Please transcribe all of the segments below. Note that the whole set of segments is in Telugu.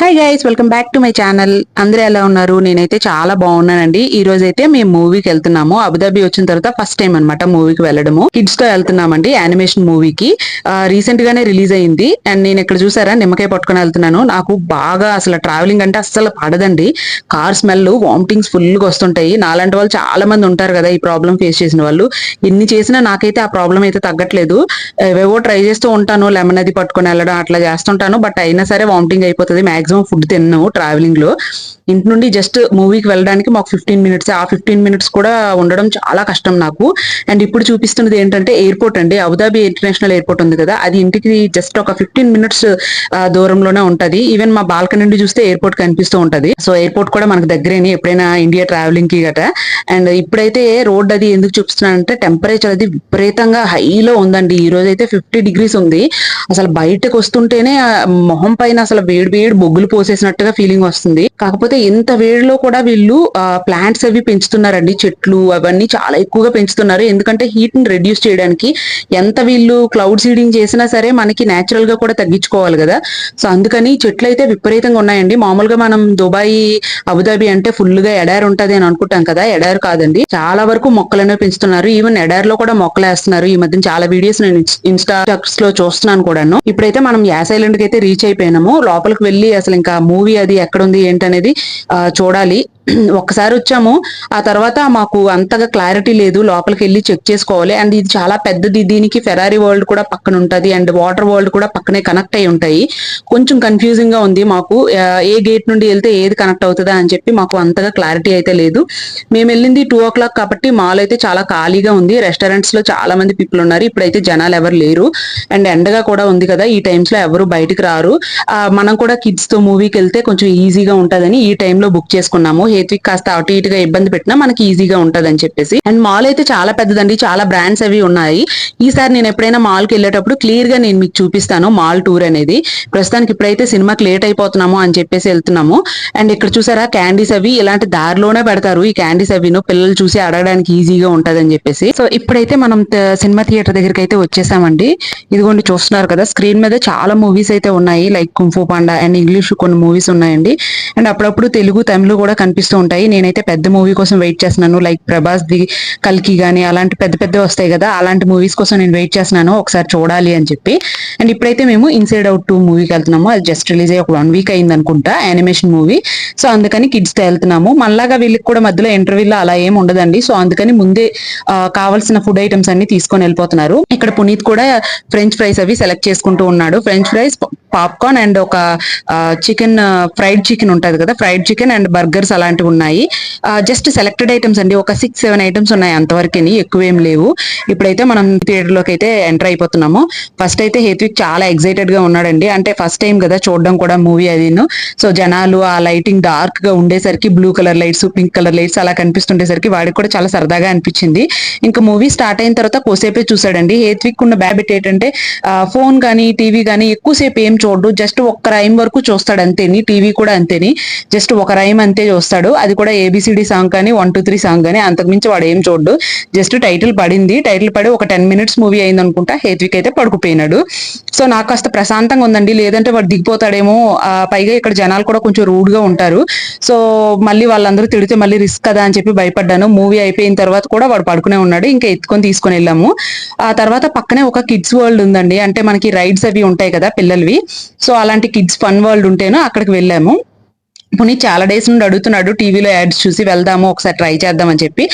Hi guys welcome back to my channel అందరూ ఎలా ఉన్నారు? నేనైతే చాలా బాగున్నానండి. ఈ రోజు అయితే మేము మూవీకి వెళ్తున్నాము. అబుదాబి వచ్చిన తర్వాత ఫస్ట్ టైం అనమాట మూవీకి వెళ్ళడము. కిడ్స్తో వెళ్తున్నామండి యానిమేషన్ మూవీకి రీసెంట్ గానే రిలీజ్ అయింది. అండ్ నేను ఇక్కడ చూసారా? నిమ్మకాయ పట్టుకొని వెళ్తున్నాను. నాకు బాగా అసలు ట్రావెలింగ్ అంటే అస్సలు పడదండి. కార్ స్మెల్ వామిటింగ్స్ ఫుల్గా వస్తుంటాయి. నాలాంటి వాళ్ళు చాలా మంది ఉంటారు కదా ఈ ప్రాబ్లం ఫేస్ చేసిన వాళ్ళు. ఎన్ని చేసినా నాకైతే ఆ ప్రాబ్లం అయితే తగ్గట్లేదు. ఏవేవో ట్రై చేస్తూ ఉంటాను. లెమన్ అది పట్టుకొని వెళ్ళడం అట్లా చేస్తుంటాను. బట్ అయినా సరే వామిటింగ్ అయిపోతుంది. మాక్సిమం ఫుడ్ తిన్నాము ట్రావెలింగ్లో. ఇంటి నుండి జస్ట్ మూవీకి వెళ్ళడానికి మాకు ఫిఫ్టీన్ మినిట్స్ ఆ ఫిఫ్టీన్ మినిట్స్ కూడా ఉండడం చాలా కష్టం నాకు. అండ్ ఇప్పుడు చూపిస్తున్నది ఏంటంటే ఎయిర్పోర్ట్ అండి. అబుదాబి ఇంటర్నేషనల్ ఎయిర్పోర్ట్ ఉంది కదా అది ఇంటికి జస్ట్ ఒక ఫిఫ్టీన్ మినిట్స్ దూరంలోనే ఉంటది. ఈవెన్ మా బాల్కనీ నుండి చూస్తే ఎయిర్పోర్ట్ కనిపిస్తూ ఉంటది. సో ఎయిర్పోర్ట్ కూడా మనకు దగ్గరేని ఎప్పుడైనా ఇండియా ట్రావెలింగ్కి గట. అండ్ ఇప్పుడైతే రోడ్ అది ఎందుకు చూపిస్తున్నానంటే టెంపరేచర్ అది విపరీతంగా హైలో ఉందండి. ఈ రోజు అయితే ఫిఫ్టీ డిగ్రీస్ ఉంది. అసలు బయటకు వస్తుంటేనే మొహం పైన అసలు వేడి వేడి బొగ్గు బొగ్గులు పోసేసినట్టుగా ఫీలింగ్ వస్తుంది. కాకపోతే ఇంత వేడిలో కూడా వీళ్ళు ప్లాంట్స్ అవి పెంచుతున్నారండి. చెట్లు అవన్నీ చాలా ఎక్కువగా పెంచుతున్నారు. ఎందుకంటే హీట్ని రెడ్యూస్ చేయడానికి ఎంత వీళ్ళు క్లౌడ్ సీడింగ్ చేసినా సరే మనకి నేచురల్గా కూడా తగ్గించుకోవాలి కదా. సో అందుకని చెట్లు అయితే విపరీతంగా ఉన్నాయండి. మామూలుగా మనం దుబాయ్ అబుదాబి అంటే ఫుల్గా ఎడారి ఉంటది అని అనుకుంటాం కదా. ఎడారి కాదండి. చాలా వరకు మొక్కలనే పెంచుతున్నారు. ఈవెన్ ఎడారిలో కూడా మొక్కలు వేస్తున్నారు ఈ మధ్య చాలా వీడియోస్ నేను ఇన్స్టా లో చూస్తున్నాను కూడాను. ఇప్పుడైతే మనం యాస్ ఐలాండ్కి అయితే రీచ్ అయిపోయినాము. లోపలికి వెళ్ళి అసలు ఇంకా మూవీ అది ఎక్కడుంది ఏంటనేది చూడాలి. ఒక్కసారి వచ్చాము. ఆ తర్వాత మాకు అంతగా క్లారిటీ లేదు. లోపలికి వెళ్ళి చెక్ చేసుకోవాలి. అండ్ ఇది చాలా పెద్దది. దీనికి ఫెరారీ వరల్డ్ కూడా పక్కన ఉంటుంది. అండ్ వాటర్ వరల్డ్ కూడా పక్కనే కనెక్ట్ అయి ఉంటాయి. కొంచెం కన్ఫ్యూజింగ్గా ఉంది మాకు. ఏ గేట్ నుండి వెళ్తే ఏది కనెక్ట్ అవుతుందా అని చెప్పి మాకు అంతగా క్లారిటీ అయితే లేదు. మేము వెళ్ళింది టూ ఓ క్లాక్ కాబట్టి మాల్ అయితే చాలా ఖాళీగా ఉంది. రెస్టారెంట్స్లో చాలా మంది పీపుల్ ఉన్నారు. ఇప్పుడైతే జనాలు ఎవరు లేరు. అండ్ ఎండగా కూడా ఉంది కదా. ఈ టైమ్స్లో ఎవరు బయటకు రారు. మనం కూడా కిడ్స్తో మూవీకి వెళ్తే కొంచెం ఈజీగా ఉంటదని ఈ టైంలో బుక్ చేసుకున్నాము. హేత్విక్ కాస్త అటు ఇటుగా ఇబ్బంది పెట్టినా మనకి ఈజీగా ఉంటుంది అని చెప్పేసి. అండ్ మాల్ అయితే చాలా పెద్దదండి. చాలా బ్రాండ్స్ అవి ఉన్నాయి. ఈసారి నేను ఎప్పుడైనా మాల్కి వెళ్ళేటప్పుడు క్లియర్గా నేను మీకు చూపిస్తాను మాల్ టూర్ అనేది. ప్రస్తుతానికి ఇప్పుడైతే సినిమాకి లేట్ అయిపోతున్నాము అని చెప్పేసి వెళ్తున్నాము. అండ్ ఇక్కడ చూసారా క్యాండీస్ అవి ఇలాంటి దారిలోనే పెడతారు. ఈ క్యాండీస్ అవిను పిల్లలు చూసి అడగడానికి ఈజీగా ఉంటది అని చెప్పేసి. సో ఇప్పుడైతే మనం సినిమా థియేటర్ దగ్గరికి అయితే వచ్చేసామండి. ఇదిగోండి చూస్తున్నారు కదా స్క్రీన్ మీద చాలా మూవీస్ అయితే ఉన్నాయి. Like kung fu panda and English కొన్ని మూవీస్ ఉన్నాయండి. అండ్ అప్పుడప్పుడు తెలుగు తమిళ కూడా కనిపిస్తుంది కనిపిస్తూ ఉంటాయి. నేనైతే పెద్ద మూవీ కోసం వెయిట్ చేస్తున్నాను. లైక్ ప్రభాస్ ది కల్కి గానీ అలాంటి పెద్ద పెద్ద వస్తాయి కదా అలాంటి మూవీస్ కోసం నేను వెయిట్ చేస్తున్నాను. ఒకసారి చూడాలి అని చెప్పి. అండ్ ఇప్పుడైతే మేము ఇన్సైడ్ అవుట్ టూ మూవీకి వెళ్తున్నాము. అది జస్ట్ రిలీజ్ అయ్యి ఒక వన్ వీక్ అయింది అనుకుంటా యానిమేషన్ మూవీ సో అందుకని కిడ్స్తో వెళ్తున్నాము. మళ్ళాగా వీళ్ళకి కూడా మధ్యలో ఇంటర్వ్యూలో అలా ఏం ఉండదండి. సో అందుకని ముందే కావాల్సిన ఫుడ్ ఐటమ్స్ అన్ని తీసుకొని వెళ్ళిపోతున్నారు. ఇక్కడ పునీత్ కూడా ఫ్రెంచ్ ఫ్రైస్ అవి సెలెక్ట్ చేసుకుంటూ ఉన్నాడు. ఫ్రెంచ్ ఫ్రైస్ పాప్కార్న్ అండ్ ఒక చికెన్ ఫ్రైడ్ చికెన్ ఉంటది కదా ఫ్రైడ్ చికెన్ అండ్ బర్గర్స్ అలా అలాంటివి ఉన్నాయి. జస్ట్ సెలెక్టెడ్ ఐటమ్స్ అండి. ఒక సిక్స్ సెవెన్ ఐటమ్స్ ఉన్నాయి అంతవరకు ఎక్కువేం లేవు. ఇప్పుడైతే మనం థియేటర్లోకి అయితే ఎంటర్ అయిపోతున్నాము. ఫస్ట్ అయితే హేత్విక్ చాలా ఎక్సైటెడ్గా ఉన్నాడండి. అంటే ఫస్ట్ టైం కదా చూడడం కూడా మూవీ అది సో జనాలు ఆ లైటింగ్ డార్క్గా ఉండేసరికి blue colour lights pink colour lights అలా కనిపిస్తుండేసరికి వాడికి కూడా చాలా సరదాగా అనిపించింది. ఇంకా మూవీ స్టార్ట్ అయిన తర్వాత కోసేపే చూసాడండి హేత్విక్ ఉన్న బ్యాబిట్ ఏంటంటే ఫోన్ కానీ టీవీ కానీ ఎక్కువసేపు ఏం చూడు జస్ట్ ఒక్క రైమ్ వరకు చూస్తాడు అంతేని. టీవీ కూడా అంతేని. జస్ట్ ఒక రైమ్ అంతే చూస్తాడు. అది కూడా ఏబిసిడి సాంగ్ కానీ వన్ టూ త్రీ సాంగ్ కానీ అంతకుమించి వాడు ఏం చూడు జస్ట్ టైటిల్ పడింది. టైటిల్ పడి ఒక టెన్ మినిట్స్ మూవీ అయింది అనుకుంటా. హేత్విక్ అయితే పడుకుపోయినాడు. సో నాకు కాస్త ప్రశాంతంగా ఉందండి. లేదంటే వాడు దిగిపోతాడేమో. పైగా ఇక్కడ జనాలు కూడా కొంచెం రూడ్గా ఉంటారు. సో మళ్ళీ వాళ్ళందరూ తిడితే మళ్ళీ రిస్క్ కదా అని చెప్పి భయపడ్డాను. మూవీ అయిపోయిన తర్వాత కూడా వాడు పడుకునే ఉన్నాడు. ఇంకా ఎత్తుకొని తీసుకొని వెళ్ళాము. ఆ తర్వాత పక్కనే ఒక కిడ్స్ వరల్డ్ ఉందండి. అంటే మనకి రైడ్స్ అవి ఉంటాయి కదా పిల్లలవి. సో అలాంటి కిడ్స్ ఫన్ వరల్డ్ ఉంటేనో అక్కడికి వెళ్ళాము. పుని చాలా డేస్ నుండి అడుగుతున్నాడు టీవీలో యాడ్స్ చూసి వెళ్దాము ఒకసారి ట్రై చేద్దాం అని చెప్పి.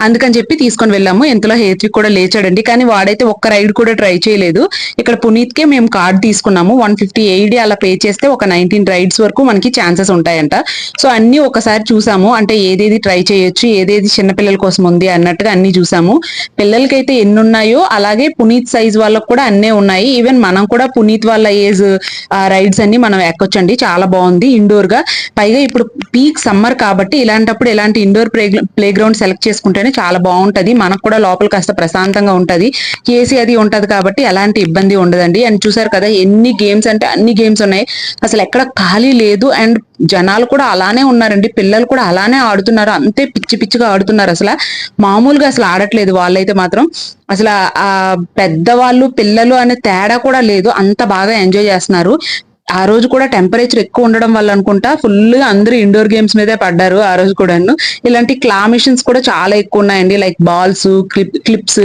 అందుకని చెప్పి తీసుకొని వెళ్ళాము. ఇంతలో హేత్విక్ కూడా లేచాడండి. కానీ వాడైతే ఒక్క రైడ్ కూడా ట్రై చేయలేదు. ఇక్కడ పునీత్కే మేము కార్డ్ తీసుకున్నాము. వన్ ఫిఫ్టీ ఎయిట్ అలా పే చేస్తే ఒక నైన్టీన్ రైడ్స్ వరకు మనకి ఛాన్సెస్ ఉంటాయంట. సో అన్ని ఒకసారి చూసాము. అంటే ఏదేది ట్రై చేయొచ్చు ఏదేది చిన్నపిల్లల కోసం ఉంది అన్నట్టుగా అన్ని చూసాము. పిల్లలకైతే ఎన్ని ఉన్నాయో అలాగే పునీత్ సైజ్ వాళ్ళకు కూడా అన్నే ఉన్నాయి. ఈవెన్ మనం కూడా పునీత్ వాళ్ళ ఏజ్ రైడ్స్ అన్ని మనం ఎక్కొచ్చండి. చాలా బాగుంది. ఇండోర్గా పైగా ఇప్పుడు పీక్ సమ్మర్ కాబట్టి ఇలాంటప్పుడు ఇలాంటి indoor play play ground select చేసుకుంటేనే చాలా బాగుంటది. మనకు కూడా లోపల కాస్త ప్రశాంతంగా ఉంటది. ఏసీ అది ఉంటది కాబట్టి ఎలాంటి ఇబ్బంది ఉండదండి. అండ్ చూసారు కదా ఎన్ని గేమ్స్ అంటే అన్ని గేమ్స్ ఉన్నాయి. అసలు ఎక్కడ ఖాళీ లేదు. అండ్ జనాలు కూడా అలానే ఉన్నారండి. పిల్లలు కూడా అలానే ఆడుతున్నారు. అంతే పిచ్చి పిచ్చిగా ఆడుతున్నారు అసలు. మామూలుగా అసలు ఆడట్లేదు వాళ్ళైతే మాత్రం. అసలు ఆ పెద్దవాళ్ళు పిల్లలు అనే తేడా కూడా లేదు. అంత బాగా ఎంజాయ్ చేస్తున్నారు. ఆ రోజు కూడా టెంపరేచర్ ఎక్కువ ఉండడం వల్ల అనుకుంటా ఫుల్ అందరూ ఇండోర్ గేమ్స్ మీదే పడ్డారు ఆ రోజు కూడాను. ఇలాంటి క్లా మిషన్స్ కూడా చాలా ఎక్కువ ఉన్నాయండి. లైక్ బాల్స్ క్లిప్ క్లిప్స్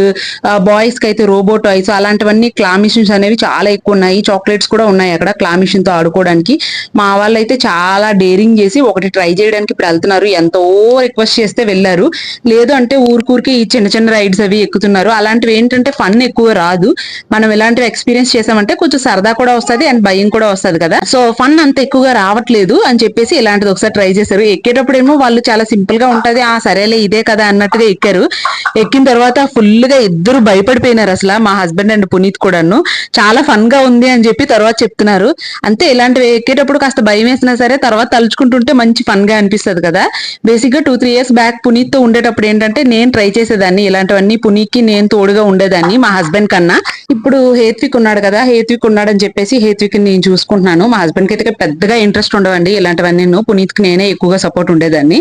బాయ్స్కి అయితే రోబో టాయ్స్ అలాంటివన్నీ క్లా మిషన్స్ అనేవి చాలా ఎక్కువ ఉన్నాయి. చాక్లెట్స్ కూడా ఉన్నాయి అక్కడ క్లా మిషన్తో ఆడుకోవడానికి. మా వాళ్ళు అయితే చాలా డేరింగ్ చేసి ఒకటి ట్రై చేయడానికి ఇప్పుడు వెళ్తున్నారు. ఎంతో రిక్వెస్ట్ చేస్తే వెళ్ళారు. లేదు అంటే ఊరికూరికి ఈ చిన్న చిన్న రైడ్స్ అవి ఎక్కుతున్నారు. అలాంటివి ఏంటంటే ఫన్ ఎక్కువ రాదు. మనం ఇలాంటివి ఎక్స్పీరియన్స్ చేసామంటే కొంచెం సరదా కూడా వస్తుంది అండ్ భయం కూడా వస్తుంది. కదా. సో ఫన్ అంత ఎక్కువగా రావట్లేదు అని చెప్పేసి ఇలాంటిది ఒకసారి ట్రై చేశారు. ఎక్కేటప్పుడు ఏమో వాళ్ళు చాలా సింపుల్గా ఉంటది. ఆ సరేలే ఇదే కదా అన్నట్టుగా ఎక్కారు. ఎక్కిన తర్వాత ఫుల్గా ఇద్దరు భయపడిపోయినారు అసలు మా హస్బెండ్ అండ్ పునీత్ కూడాను. చాలా ఫన్గా ఉంది అని చెప్పి తర్వాత చెప్తున్నారు. అంతే ఇలాంటివి ఎక్కేటప్పుడు కాస్త భయం వేసినా సరే తర్వాత తలుచుకుంటుంటే మంచి ఫన్గా అనిపిస్తుంది కదా. బేసిక్గా టూ త్రీ ఇయర్స్ బ్యాక్ పునీత్తో ఉండేటప్పుడు ఏంటంటే నేను ట్రై చేసేదాన్ని. ఇలాంటివన్నీ పునీకి నేను తోడుగా ఉండేదాన్ని మా హస్బెండ్ కన్నా. ఇప్పుడు హేత్విక్ ఉన్నాడు కదా హేత్విక్ ఉన్నాడు అని చెప్పేసి హేత్విక్ నేను అనుకుంటున్నాను. మా హస్బెండ్కి అయితే పెద్దగా ఇంట్రెస్ట్ ఉండవండి. ఇలాంటివన్నీ పునీత్కి నేనే ఎక్కువగా సపోర్ట్ ఉండేదాన్ని.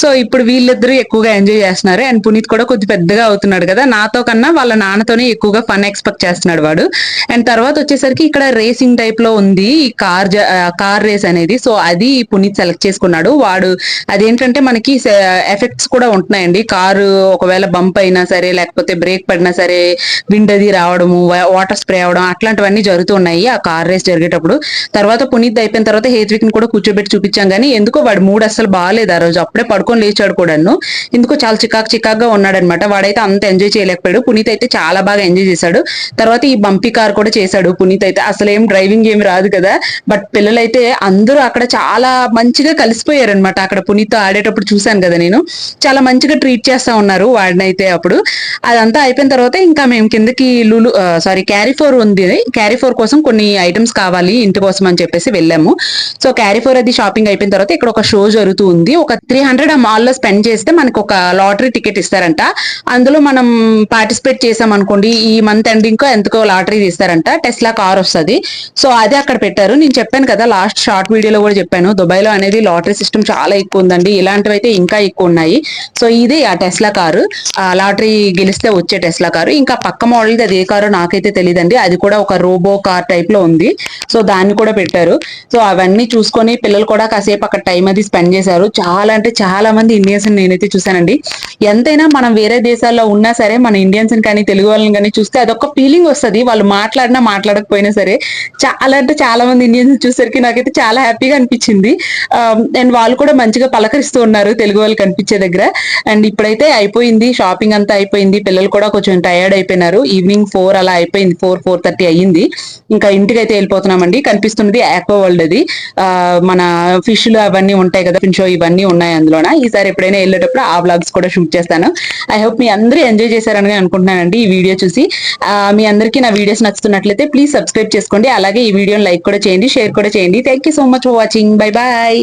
సో ఇప్పుడు వీళ్ళిద్దరూ ఎక్కువగా ఎంజాయ్ చేస్తున్నారు. అండ్ పునీత్ కూడా కొద్ది పెద్దగా అవుతున్నాడు కదా. నాతో కన్నా వాళ్ళ నాన్నతోనే ఎక్కువగా ఫన్ ఎక్స్పెక్ట్ చేస్తున్నాడు వాడు. అండ్ తర్వాత వచ్చేసరికి ఇక్కడ రేసింగ్ టైప్లో ఉంది. కార్ కార్ రేస్ అనేది. సో అది పునీత్ సెలెక్ట్ చేసుకున్నాడు. వాడు అదేంటంటే మనకి ఎఫెక్ట్స్ కూడా ఉంటున్నాయండి. కారు ఒకవేళ బంప్ అయినా సరే లేకపోతే బ్రేక్ పడినా సరే విండ్ అది రావడము వాటర్ స్ప్రే అవడం అట్లాంటివన్నీ జరుగుతున్నాయి ఆ కార్ రేస్ జరిగేటప్పుడు. తర్వాత పునీత్ అయిపోయిన తర్వాత హేత్విక్ని కూడా కూర్చోబెట్టి చూపించాం కానీ ఎందుకో వాడు మూడు అసలు బాగాలేదు ఆ రోజు. అప్పుడే పడుకొని లేచాడు కూడాను. ఎందుకో చాలా చికాక్ చికాక్గా ఉన్నాడనమాట వాడైతే అంత ఎంజాయ్ చేయలేకపోయాడు. పునీత్ అయితే చాలా బాగా ఎంజాయ్ చేశాడు. తర్వాత ఈ బంపీ కార్ కూడా చేశాడు పునీత్ అయితే. అసలు ఏం డ్రైవింగ్ ఏమి రాదు కదా. బట్ పిల్లలైతే అందరూ అక్కడ చాలా మంచిగా కలిసిపోయారనమాట అక్కడ పునీత్ ఆడేటప్పుడు చూశాను కదా నేను. చాలా మంచిగా ట్రీట్ చేస్తా ఉన్నారు వాడినైతే అప్పుడు. అదంతా అయిపోయిన తర్వాత ఇంకా మేము కిందకి లులు సారీ క్యారీ ఫోర్ ఉంది. క్యారీ ఫోర్ కోసం కొన్ని ఐటమ్స్ కావాలి. ఇంటి కోసం అని చెప్పేసి వెళ్ళాము. సో క్యారీ ఫోర్ అది షాపింగ్ అయిపోయిన తర్వాత ఇక్కడ ఒక షో జరుగుతూ ఉంది. ఒక త్రీ హండ్రెడ్ ఆ మాల్లో స్పెండ్ చేస్తే మనకు ఒక లాటరీ టికెట్ ఇస్తారంట. అందులో మనం పార్టిసిపేట్ చేసాం అనుకోండి ఈ మంత్ ఎండింగ్ కో ఎంతకో లాటరీ తీస్తారంట. టెస్లా కార్ వస్తుంది. సో అదే అక్కడ పెట్టారు. నేను చెప్పాను కదా లాస్ట్ షార్ట్ వీడియోలో కూడా చెప్పాను. దుబాయ్లో అనేది లాటరీ సిస్టమ్ చాలా ఎక్కువ ఉందండి. ఇలాంటివి అయితే ఇంకా ఎక్కువ ఉన్నాయి. సో ఇది ఆ టెస్లా కారు లాటరీ గెలిస్తే వచ్చే టెస్లా కారు ఇంకా పక్క మోడల్ అది ఏ కారో నాకైతే తెలియదండి అది కూడా ఒక రోబో కార్ టైప్లో ఉంది. సో దాన్ని కూడా పెట్టారు. సో అవన్నీ చూసుకొని పిల్లలు కూడా కాసేపు అక్కడ టైం అది స్పెండ్ చేశారు. చాలా అంటే చాలా మంది ఇండియన్స్ నేనైతే చూసానండి ఎంతైనా మనం వేరే దేశాల్లో ఉన్నా సరే మన ఇండియన్స్ కానీ తెలుగు వాళ్ళని కానీ చూస్తే అదొక ఫీలింగ్ వస్తుంది. వాళ్ళు మాట్లాడినా మాట్లాడకపోయినా సరే చాలా అంటే చాలా మంది ఇండియన్స్ చూసరికి నాకైతే చాలా హ్యాపీగా అనిపించింది. అండ్ వాళ్ళు కూడా మంచిగా పలకరిస్తూ ఉన్నారు తెలుగు వాళ్ళు కనిపించే దగ్గర. అండ్ ఇప్పుడైతే అయిపోయింది షాపింగ్ అంతా అయిపోయింది. పిల్లలు కూడా కొంచెం టయర్డ్ అయిపోయినారు. ఈవినింగ్ ఫోర్ అలా అయిపోయింది ఫోర్ ఫోర్ థర్టీ అయ్యింది. ఇంకా ఇంటికి అయితే వెళ్ళిపోతున్నామండి కనిపిస్తున్నది ఆక్వా వరల్డ్ అది. మన ఫిష్లు అవన్నీ ఉంటాయి కదా ఫిష్ ఇవన్నీ ఉన్నాయి అందులోన. ఈసారి ఎప్పుడైనా వెళ్ళేటప్పుడు ఆ బ్లాగ్స్ కూడా షూట్ చేస్తాను. ఐ హోప్ మీ అందరూ ఎంజాయ్ చేశారని అనుకుంటున్నానండి ఈ వీడియో చూసి. మీ అందరికీ నా వీడియోస్ నచ్చుతున్నట్లయితే ప్లీజ్ సబ్స్క్రైబ్ చేసుకోండి. అలాగే ఈ వీడియోని లైక్ కూడా చేయండి షేర్ కూడా చేయండి. Thank you so much for watching bye bye